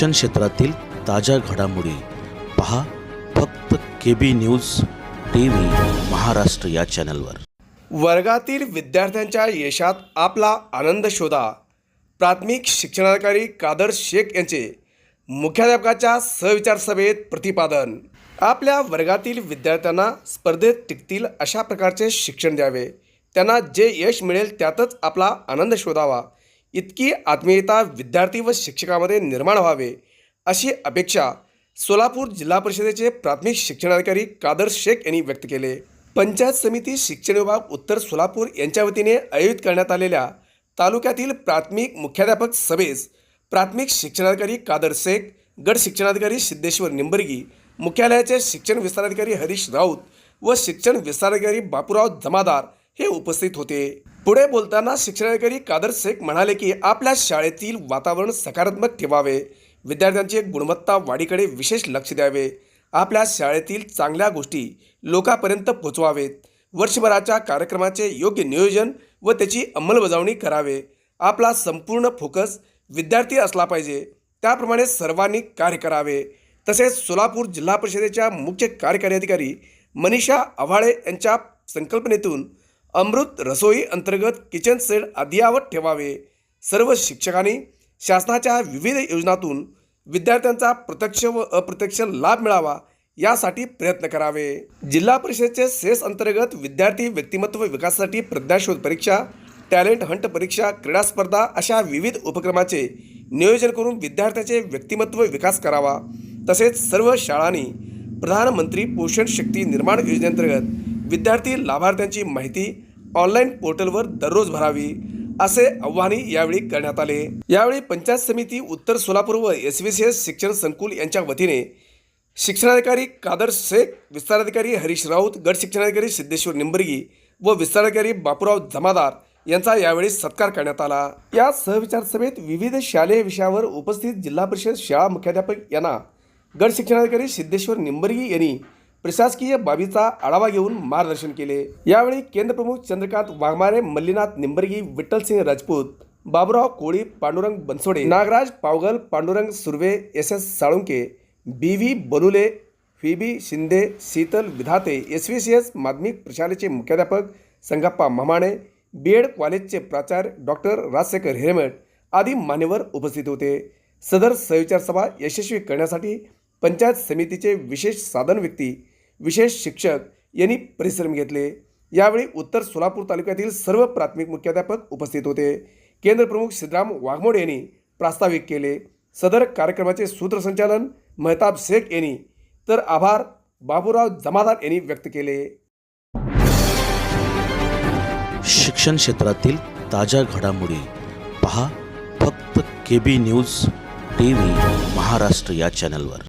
शिक्षण क्षेत्रातील ताज्या घडामोडी पहा फक्त K B news T V Maharashtra या चॅनलवर. वर्गातील विद्यार्थ्यांच्या यशात आपला आनंद शोधा. प्राथमिक शिक्षणाधिकारी कादर शेख यांचे मुख्याध्यापकाच्या सहविचार सभेत प्रतिपादन. आपल्या वर्गातील विद्यार्थ्यांना स्पर्धेत टिकतील अशा प्रकारचे शिक्षण द्यावे. त्यांना जे यश मिळेल त्यातच आपला आनंद शोधावा. इतकी आत्मीयता विद्यार्थी व शिक्षकामध्ये निर्माण व्हावे अशी अपेक्षा सोलापूर जिल्हा परिषदेचे प्राथमिक शिक्षणाधिकारी कादर शेख यांनी व्यक्त केले. पंचायत समिती शिक्षण विभाग उत्तर सोलापूर यांच्या वतीने आयोजित करण्यात आलेल्या तालुक्यातील प्राथमिक मुख्याध्यापक सभेस प्राथमिक शिक्षणाधिकारी कादर शेख गट शिक्षणाधिकारी सिद्धेश्वर निंबर्गी मुख्यालयाचे शिक्षण विस्ताराधिकारी हरीश राऊत व शिक्षण विस्ताराधिकारी बापूराव जमादार हे उपस्थित होते. पुढे बोलताना शिक्षणाधिकारी कादर शेख म्हणाले की आपल्या शाळेतील वातावरण सकारात्मक ठेवावे. विद्यार्थ्यांची गुणवत्ता वाढीकडे विशेष लक्ष द्यावे. आपल्या शाळेतील चांगल्या गोष्टी लोकांपर्यंत पोचवावेत वर्षभराच्या कार्यक्रमाचे योग्य नियोजन व त्याची अंमलबजावणी करावे. आपला संपूर्ण फोकस विद्यार्थी असला पाहिजे. त्याप्रमाणे सर्वांनी कार्य करावे. तसेच सोलापूर जिल्हा परिषदेच्या मुख्य कार्यकारी अधिकारी मनीषा आव्हाळे यांच्या संकल्पनेतून अमृत रसोई अंतर्गत किचन सेट अद्ययावत ठेवावे. सर्व शिक्षकांनी शासनाच्या विविध योजनातून विद्यार्थ्यांचा प्रत्यक्ष व अप्रत्यक्ष लाभ मिळावा यासाठी प्रयत्न करावे. जिल्हा परिषदेचे सेस अंतर्गत विद्यार्थी व्यक्तिमत्व विकासासाठी प्रज्ञाशोध परीक्षा टॅलेंट हंट परीक्षा क्रीडा स्पर्धा अशा विविध उपक्रमाचे नियोजन करून विद्यार्थ्याचे व्यक्तिमत्व विकास करावा. तसेच सर्व शाळांनी प्रधानमंत्री पोषण शक्ती निर्माण योजनेअंतर्गत विद्यार्थी लाभार्थ्यांची माहिती ऑनलाईन पोर्टलवर दररोज भरावी असे आव्हानही यावेळी करण्यात आले. यावेळी पंचायत समिती उत्तर सोलापूर व एस व्ही सी एस शिक्षण संकुल यांच्या वतीने शिक्षणाधिकारी कादर शेख विस्ताराधिकारी हरीश राऊत गट शिक्षणाधिकारी सिद्धेश्वर निंबर्गी व विस्ताराधिकारी बापूराव जमादार यांचा यावेळी सत्कार करण्यात आला. या सहविचार सभेत विविध शालेय विषयावर उपस्थित जिल्हा परिषद शाळा मुख्याध्यापक यांना गट शिक्षणाधिकारी सिद्धेश्वर निंबर्गी यांनी प्रशासकीय बाबीचा आढावा घेऊन मार्गदर्शन केले. यावेळी केंद्रप्रमुख Chandrakant Waghmare Mallinath Nimbargi Vitthalsingh Rajput Baburao Koli Pandurang Bansode Nagraj Pavgal Pandurang Surve S S Salunke B V Balule B Shinde Sheetal Vidhate S V C S माध्यमिक प्रशालेचे मुख्याध्यापक संगप्पा ममाणे बी एड कॉलेजचे प्राचार्य डॉक्टर राजशेखर हिरेमठ आदी मान्यवर उपस्थित होते. सदर सहविचार सभा यशस्वी करण्यासाठी पंचायत समितीचे विशेष साधन व्यक्ती विशेष शिक्षक यांनी परिश्रम घेतले. यावेळी उत्तर सोलापूर तालुक्यातील सर्व प्राथमिक मुख्याध्यापक उपस्थित होते. केंद्रप्रमुख सिद्धराम वाघमोड यांनी प्रास्ताविक केले. सदर कार्यक्रमाचे सूत्रसंचालन मेहताब शेख यांनी. तर आभार बाबूराव जमादार यांनी व्यक्त केले. शिक्षण क्षेत्रातील ताज्या घडामोडी पहा फक्त K B news T V Maharashtra या चॅनलवर.